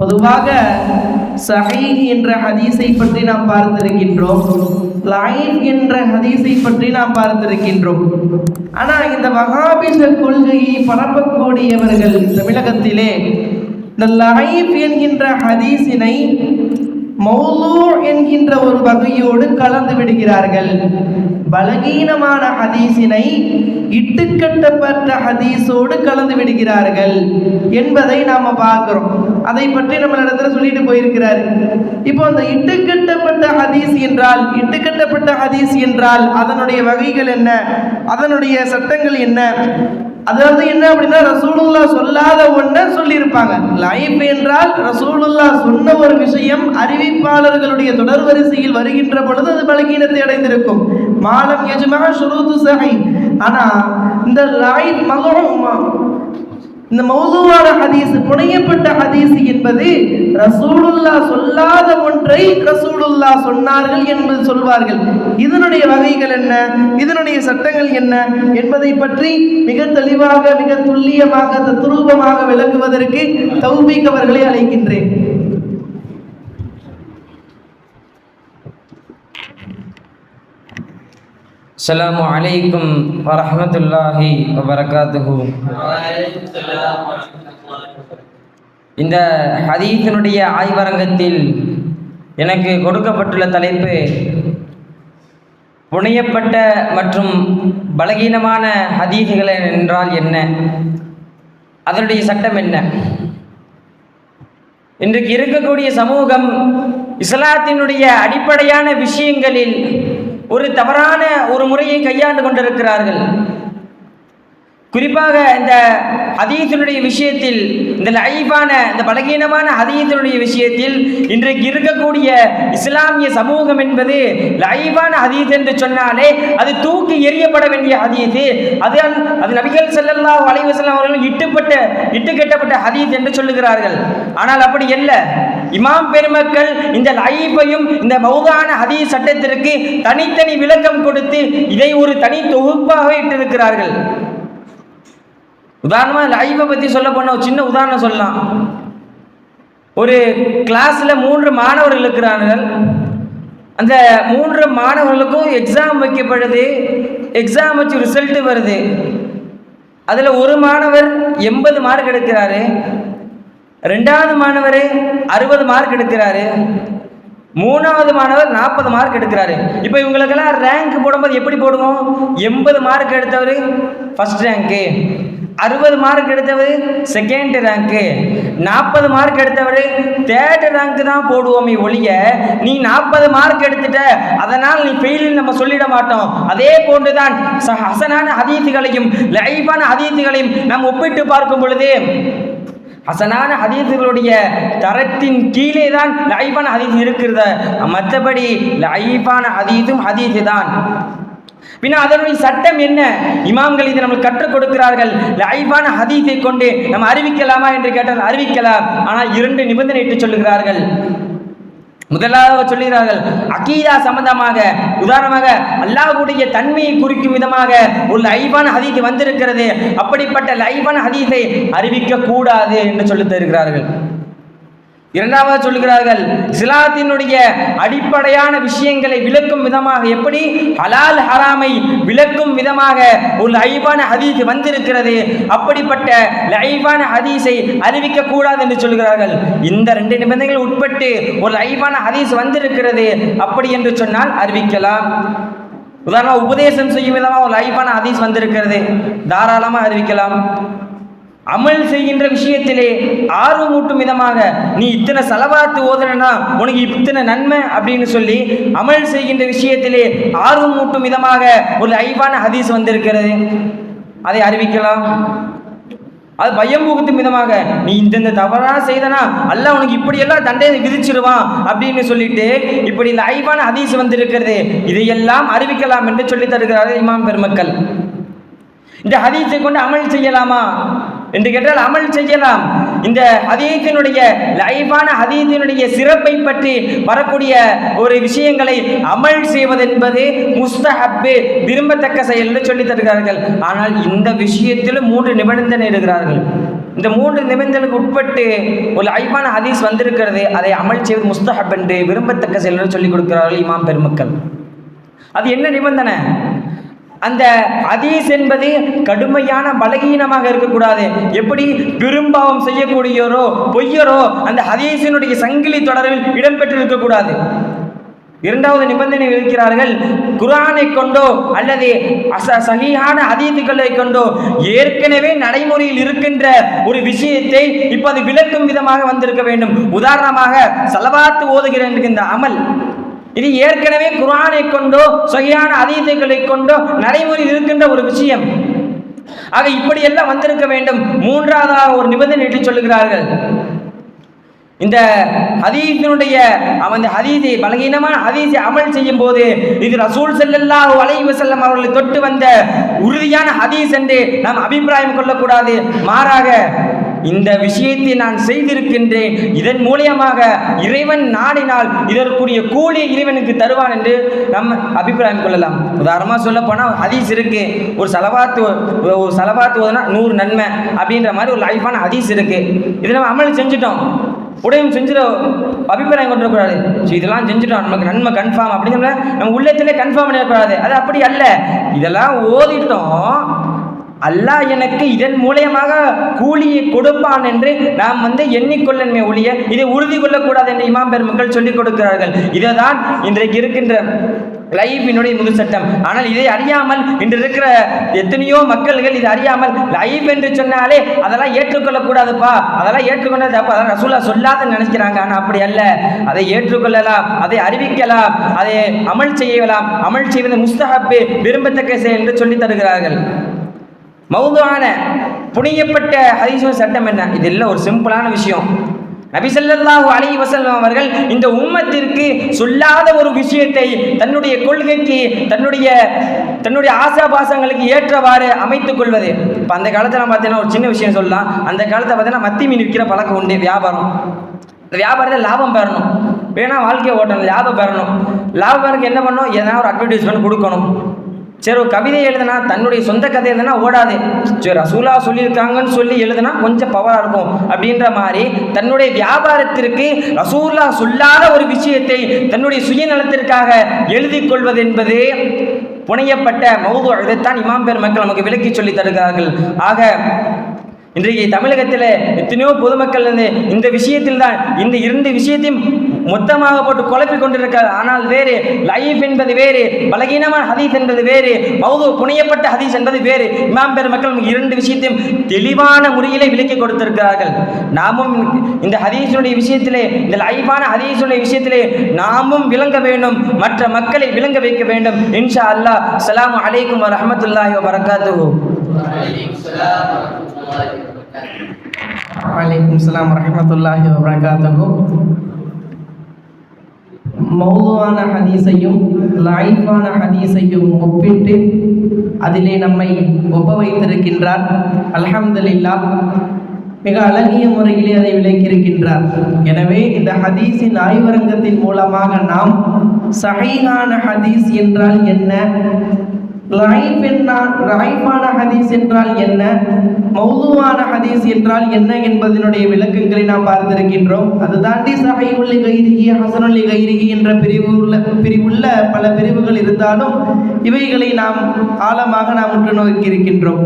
பொதுவாக சஹை என்ற ஹதீஸை பற்றி நாம் பார்த்திருக்கின்றோம். லைன் என்ற ஹதீஸை பற்றி நாம் பார்த்திருக்கின்றோம். ஆனால் இந்த வகாபிச கொள்கையை பரப்பக்கூடியவர்கள் தமிழகத்திலே இந்த லைஃப் என்கின்ற ஹதீஸினை மௌலூ என்கின்ற ஒரு வகையோடு கலந்து விடுகிறார்கள். பலகீனமான ஹதீஸினை இட்டுக்கட்டப்பட்ட ஹதீஸோடு கலந்து விடுகிறார்கள் என்பதை நாம பார்க்கிறோம். அதை பற்றி நம்ம இடத்துல சொல்லிட்டு போயிருக்கிறார். இப்போ அந்த இட்டுக்கட்டப்பட்ட ஹதீஸ் என்றால் இட்டுக்கட்டப்பட்ட ஹதீஸ் என்றால் அதனுடைய வகைகள் என்ன? அதனுடைய சட்டங்கள் என்ன? அதாவது என்ன அப்படின்னா ரசூலுல்லா சொல்லாத ஒன்றை சொல்லியிருப்பாங்க. லைஃப் என்றால் ரசூலுல்லா சொன்ன ஒரு விஷயம் அறிவிப்பாளர்களுடைய தொடர் வரிசையில் வருகின்ற பொழுது அது பலகீனத்தை அடைந்திருக்கும். மாலம் எஜமா ஷுரூத்து சஹை. ஆனால் இந்த லைஃப் மகம் இந்த மௌதுவான ஹதீஸ் புனையப்பட்ட ஹதீஸ் என்பது ரசூலுல்லா சொல்லாத ஒன்றை ரசூலுல்லா சொன்னார்கள் என்பது சொல்வார்கள். இதனுடைய வகைகள் என்ன? இதனுடைய சட்டங்கள் என்ன? என்பதை பற்றி மிக தெளிவாக மிக துல்லியமாக தத்ரூபமாக விளக்குவதற்கு தௌபிக் அவர்களை அழைக்கின்றேன். السلام عليكم ورحمة الله وبركاته இந்த ஹதீஸினுடைய ஆய்வரங்கத்தில் எனக்கு கொடுக்கப்பட்டுள்ள தலைப்பு புனையப்பட்ட மற்றும் பலகீனமான ஹதீஸுகள் என்றால் என்ன அதனுடைய சட்டம் என்ன இன்றைக்கு இருக்கக்கூடிய சமூகம் இஸ்லாத்தினுடைய அடிப்படையான விஷயங்களில் ஒரு தவறான ஒரு முறையை கையாண்டு கொண்டிருக்கிறார்கள். குறிப்பாக இந்த ஹதீஸினுடைய விஷயத்தில் இந்த லைஃபான இந்த பலகீனமான ஹதீஸினுடைய விஷயத்தில் இன்றைக்கு இருக்கக்கூடிய இஸ்லாமிய சமூகம் என்பது லைஃபான ஹதீஸ் என்று சொன்னாலே அது தூக்கி எறியப்பட வேண்டிய ஹதீஸ். அது அது நபிகள் செல்லல்லா வளைவு வஸல்லம் அவர்கள் இட்டுப்பட்ட இட்டு கட்டப்பட்ட ஹதீஸ் என்று சொல்லுகிறார்கள். ஆனால் அப்படி அல்ல. இமாம் பெருமக்கள் இந்த லைஃபையும் இந்த மௌதான ஹதீஸ் சட்டத்திற்கு தனித்தனி விளக்கம் கொடுத்து இதை ஒரு தனி தொகுப்பாக இட்டிருக்கிறார்கள். உதாரணமாக லைவை பற்றி சொல்ல போன ஒரு சின்ன உதாரணம் சொல்லலாம். ஒரு கிளாஸில் மூன்று மாணவர்கள் இருக்கிறார்கள். அந்த மூன்று மாணவர்களுக்கும் எக்ஸாம் வைக்கப்படுது. எக்ஸாம் வச்சு ரிசல்ட்டு வருது. அதில் ஒரு மாணவர் எண்பது மார்க் எடுக்கிறாரு. ரெண்டாவது மாணவர் அறுபது மார்க் எடுக்கிறாரு. மூணாவது மாணவர் நாற்பது மார்க் எடுக்கிறாரு. இப்போ இவங்களுக்கெல்லாம் ரேங்க் போடும்போது எப்படி போடுவோம்? எண்பது மார்க் எடுத்தவர் ஃபஸ்ட் ரேங்க்கு அறுபது மார்க் எடுத்தவர் செகண்ட் ரேங்க்கு நாற்பது மார்க் எடுத்தவர் தேர்ட் ரேங்க் தான் போடுவோமே ஒழிய நீ நாற்பது மார்க் எடுத்துட்ட அதனால் நீ ஃபெயிலில் நம்ம சொல்லிட மாட்டோம். அதே போன்றுதான் ச- ஹசனான ஹதீத்துகளையும் லைஃபான அதீத்துகளையும் நாம் ஒப்பிட்டு பார்க்கும் பொழுது ஹசனான ஹதீஸுகளுடைய தரத்தின் கீழே தான் லைஃபான ஹதீஸ் இருக்கிறது. மற்றபடி லைஃபான ஹதீஸும் ஹதீஸ் தான் பின்ன அதனுடைய சட்டம் என்ன? இமாம்கள் இதை நம்மளுக்கு கற்றுக் கொடுக்கிறார்கள். லைவான ஹதீஸை கொண்டு நம்ம அறிவிக்கலாமா என்று கேட்டால் அறிவிக்கலாம். ஆனால் இரண்டு நிபந்தனை இட்டு சொல்லுகிறார்கள். முதலாவது சொல்லுகிறார்கள் அகீதா சம்பந்தமாக உதாரணமாக அல்லாஹுடைய தன்மையை குறிக்கும் விதமாக ஒரு லைவான ஹதீஸ் வந்திருக்கிறது. அப்படிப்பட்ட லைவான ஹதீஸை அறிவிக்க கூடாது என்று சொல்லி தருகிறார்கள். இரண்டாவது சொல்கிறார்கள் சிலாத்தினுடைய அடிப்படையான விஷயங்களை விளக்கும் விதமாக எப்படி? ஹலால் ஹராமை விளக்கும் விதமாக ஒரு லைவான ஹதீஸ் வந்திருக்கிறது. அப்படிப்பட்ட லைவான ஹதீஸை அறிவிக்க கூடாது என்று சொல்கிறார்கள் இந்த ரெண்டு நிபந்தனைகள் உட்பட்டு ஒரு லைவான ஹதீஸ் வந்திருக்கிறது. அப்படி என்று சொன்னால் அறிவிக்கலாம். உதாரணமாக உபதேசம் செய்யும் விதமாக ஒரு லைவான ஹதீஸ் வந்திருக்கிறது. தாராளமாக அறிவிக்கலாம். அமல் செய்கின்ற விஷயத்திலே ஆர்வமூட்டும் விதமாக நீ இத்தனை செலவாத்து ஓதுனா உனக்கு இத்தனை நன்மை? அப்படின்னு சொல்லி அமல் செய்கின்ற விஷயத்திலே ஆர்வமூட்டும் விதமாக ஒரு ஐவான ஹதீஸ் வந்திருக்கிறது. அதை அறிவிக்கலாம். அது பயம் புகுத்தும் விதமாக நீ இந்த தவறாக செய்தனா? அல்ல உனக்கு இப்படியெல்லாம் தண்டையை விதிச்சிருவான் அப்படின்னு சொல்லிட்டு இப்படி இந்த ஐவான ஹதீஸ் வந்திருக்கிறது. இதையெல்லாம் அறிவிக்கலாம் என்று சொல்லி தருகிறார்கள் இமாம் பெருமக்கள். இந்த ஹதீஸை கொண்டு அமல் செய்யலாமா? என்று கேட்டால் அமல் செய்யலாம். இந்த ஹதீத்தினுடைய லைஃபான ஹதீத்தினுடைய சிறப்பை பற்றி வரக்கூடிய ஒரு விஷயங்களை அமல் செய்வதென்பது முஸ்தஹப்பு விரும்பத்தக்க செயல் என்று சொல்லித் தருகிறார்கள். ஆனால் இந்த விஷயத்தில் மூன்று நிபந்தனை இருக்கிறார்கள். இந்த மூன்று நிபந்தனைகளுக்கு உட்பட்டு ஒரு ஐபான ஹதீஸ் வந்திருக்கிறது. அதை அமல் செய்வது முஸ்தஹப் என்று விரும்பத்தக்க செயல் என்று சொல்லிக் கொடுக்கிறார்கள் இமாம் பெருமக்கள். அது என்ன நிபந்தனை? அந்த அதீஸ் என்பது கடுமையான பலகீனமாக இருக்கக்கூடாது. எப்படி? பெரும்பாவம் செய்யக்கூடியோரோ பொய்யரோ அந்த ஹதீஸினுடைய சங்கிலி தொடரில் இடம்பெற்றிருக்கக்கூடாது. இரண்டாவது நிபந்தனை இருக்கிறார்கள் குரானை கொண்டோ அல்லது அச சகியான அதீதுகளை கொண்டோ ஏற்கனவே நடைமுறையில் இருக்கின்ற ஒரு விஷயத்தை இப்போ அது விளக்கும் விதமாக வந்திருக்க வேண்டும். உதாரணமாக சலவாத்து ஓதுகிற இந்த அமல். இது ஏற்கனவே குரானை கொண்டோ சொகையான அதீதங்களை கொண்டோ நடைமுறையில் இருக்கின்ற ஒரு விஷயம். ஆக இப்படியெல்லாம் வந்திருக்க வேண்டும். மூன்றாவதாக ஒரு நிபந்தனை என்று சொல்லுகிறார்கள். இந்த ஹதீஸினுடைய அவன் ஹதீஸை பலகீனமான ஹதீஸை அமல் செய்யும் போது இது ரசூல் செல்லல்லா அலைஹி செல்லம் அவர்களை தொட்டு வந்த உறுதியான ஹதீஸ் என்று நாம் அபிப்பிராயம் கொள்ளக்கூடாது. மாறாக இந்த விஷயத்தை நான் செய்திருக்கின்றேன். இதன் மூலியமாக இறைவன் நாடினால் இதற்குரிய கூலி இறைவனுக்கு தருவான் என்று நம்ம அபிப்பிராயம் கொள்ளலாம். உதாரணமாக சொல்ல போனால் ஹதீஸ் இருக்கு. ஒரு சலவாத்து ஒரு சலவாத்து ஓதுனா நூறு நன்மை அப்படின்ற மாதிரி ஒரு லைஃபான ஹதீஸ் இருக்கு. இதை நம்ம அமல் செஞ்சுட்டோம். உடையும் செஞ்சிட அபிப்பிராயம் கொண்டுடக்கூடாது ஸோ இதெல்லாம் செஞ்சுட்டோம். நமக்கு நன்மை கன்ஃபார்ம் அப்படின்னு நம்ம உள்ளத்திலே கன்ஃபார்ம் பண்ணிடக்கூடாது. அது அப்படி அல்ல. இதெல்லாம் ஓதிட்டோம். அல்லாஹ் எனக்கு இதன் மூலியமாக கூலியை கொடுப்பான் என்று நாம் வந்து எண்ணிக்கொள்ளன்மை ஒழிய இதை உறுதி கொள்ளக்கூடாது என்று இமாம் பெருமக்கள் சொல்லிக் கொடுக்கிறார்கள். இதை தான் இன்றைக்கு இருக்கின்ற லைஃபினுடைய முழு சட்டம். ஆனால் இதை அறியாமல் இன்று இருக்கிற எத்தனையோ மக்கள்கள் இதை அறியாமல் லைஃப் என்று சொன்னாலே அதெல்லாம் ஏற்றுக்கொள்ளக்கூடாதுப்பா. அதெல்லாம் ஏற்றுக்கொண்டது அப்போ அதெல்லாம் ரசூலா சொல்லாத நினைக்கிறாங்க. ஆனால் அப்படி அல்ல. அதை ஏற்றுக்கொள்ளலாம் அதை அறிவிக்கலாம் அதை அமல் செய்யலாம். அமல் செய்வது முஸ்தகப்பு விரும்பத்தக்க செயல் என்று சொல்லித் தருகிறார்கள். மௌதுவான புனியப்பட்ட ஹதீஸும் சட்டம் என்ன? இது இல்லை ஒரு சிம்பிளான விஷயம். நபிசல்லாஹு அலி வசல்லம் அவர்கள் இந்த உம்மத்திற்கு சொல்லாத ஒரு விஷயத்தை தன்னுடைய கொள்கைக்கு தன்னுடைய தன்னுடைய ஆசாபாசங்களுக்கு ஏற்றவாறு அமைத்துக் கொள்வது. இப்போ அந்த காலத்தில் பார்த்தீங்கன்னா ஒரு சின்ன விஷயம் சொல்லலாம். அந்த காலத்தில் பார்த்தீங்கன்னா மத்தி மீன் விற்கிற பழக்கம் உண்டு வியாபாரம். இந்த வியாபாரத்தில் லாபம் பெறணும். வேணா வாழ்க்கையை ஓட்டணும் லாபம் பெறணும். லாபம் பெறக்கு என்ன பண்ணணும்? எதனா ஒரு அட்வர்டைஸ்மெண்ட் கொடுக்கணும். சரி ஒரு கவிதை எழுதுனா தன்னுடைய சொந்த கதை எழுதுனா ஓடாது. சரி ரசூலா சொல்லியிருக்காங்கன்னு சொல்லி எழுதுனா கொஞ்சம் பவராக இருக்கும். அப்படின்ற மாதிரி தன்னுடைய வியாபாரத்திற்கு ரசூலா சொல்லாத ஒரு விஷயத்தை தன்னுடைய சுயநலத்திற்காக எழுதி கொள்வது என்பது புனையப்பட்ட மௌது இதைத்தான் இமாம் மக்கள் நமக்கு விளக்கி சொல்லி தருகிறார்கள். ஆக இன்றைக்கு தமிழகத்தில் எத்தனையோ பொதுமக்கள் வந்து இந்த விஷயத்தில் தான் இந்த இரண்டு விஷயத்தையும் மொத்தமாக போட்டு குழப்பி கொண்டிருக்கிறார். ஆனால் வேறு லைஃப் என்பது வேறு பலகீனமான ஹதீஸ் என்பது வேறு மௌது புனையப்பட்ட ஹதீஸ் என்பது வேறு. இமாம் பெருமக்கள் இரண்டு விஷயத்தையும் தெளிவான முறையிலே விலக்கி கொடுத்திருக்கிறார்கள். நாமும் இந்த ஹதீஸுடைய விஷயத்திலே இந்த லைஃபான ஹதீஸுடைய விஷயத்திலே நாமும் விளங்க வேண்டும் மற்ற மக்களை விளங்க வைக்க வேண்டும். இன்ஷா அல்லாஹ். அலாம் அலைக்கும் வரஹ்மத்துல்லாஹி வபரகாத்துஹு. வலைக்கும் சலாம் வரமத்துல்லாஹி வபரகாத்தகும் மௌதுவான ஹதீஸையும் லாயிஃபான ஹதீஸையும் ஒப்பிட்டு அதிலே நம்மை ஒப்ப வைத்திருக்கின்றார். அல்ஹம்துலில்லா மிக அழகிய முறையிலே அதை விளக்கியிருக்கின்றார். எனவே இந்த ஹதீஸின் ஆய்வரங்கத்தின் மூலமாக நாம் சஹீஹான ஹதீஸ் என்றால் என்ன? லைஃப் என்றால் லைஃபான ஹதீஸ் என்றால் என்ன? மௌதுவான ஹதீஸ் என்றால் என்ன என்பதனுடைய விளக்கங்களை நாம் பார்த்திருக்கின்றோம். அது தாண்டி சஹீஹுல் கைரிகி ஹசனுள்ளி கைரிகி என்ற பிரிவு உள்ள பிரிவுள்ள பல பிரிவுகள் இருந்தாலும் இவைகளை நாம் ஆழமாக நாம் உற்று நோக்கி இருக்கின்றோம்